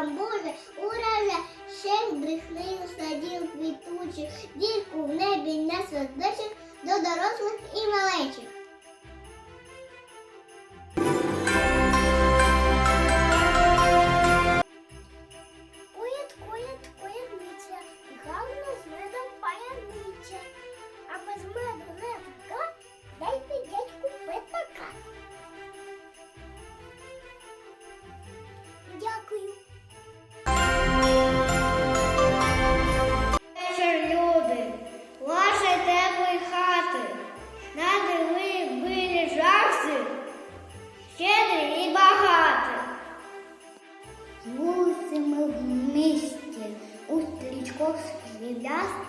бамбузи, ураля, ще брехни садів квітучих, дірку в небі на садочок до дорослих і малечих.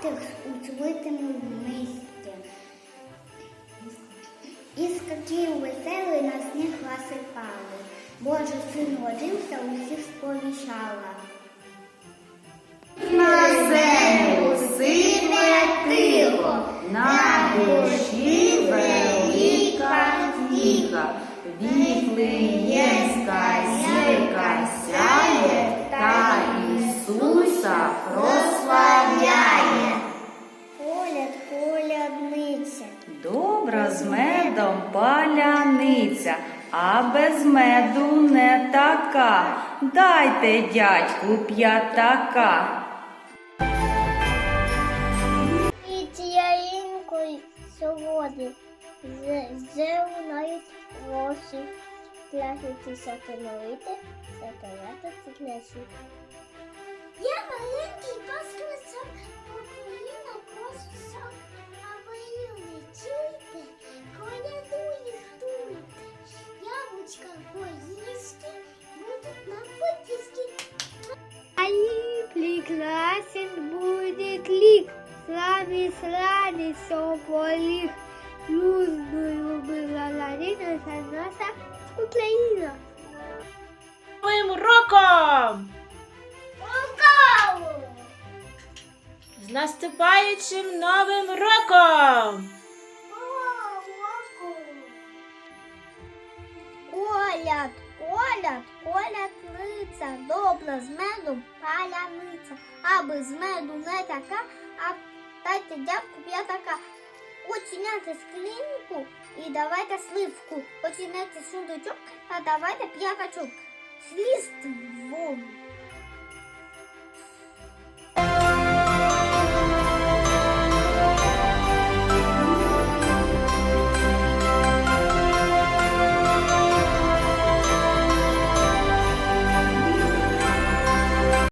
Сріблястих, у цвитому в місті. І скаків веселий на сніг насипали. Боже син родився, усіх сповіщала. На землю сипле тихо, на душі велика тіха. Віфлеємська паляниця, а без меду не така. Дайте дядьку п'ятака. І тіяринкою сьогодні зеленають волосі. Клясити сатановити, сатаната циклесі. Я маленький пасквицок, прекрасен будет лик, славе славе сополих. Южную была Ларина, наша Украина. Новим роком! Ура! З наступаючим новим роком! Коляд, коляд, колятниця, добра з медом паляниця, аби з меду не така, а дайте дядьку п'ятака. Очиняйте склінку і давайте сливку. Очиняйте сундучок, а давайте п'ятачок. Сліз вон.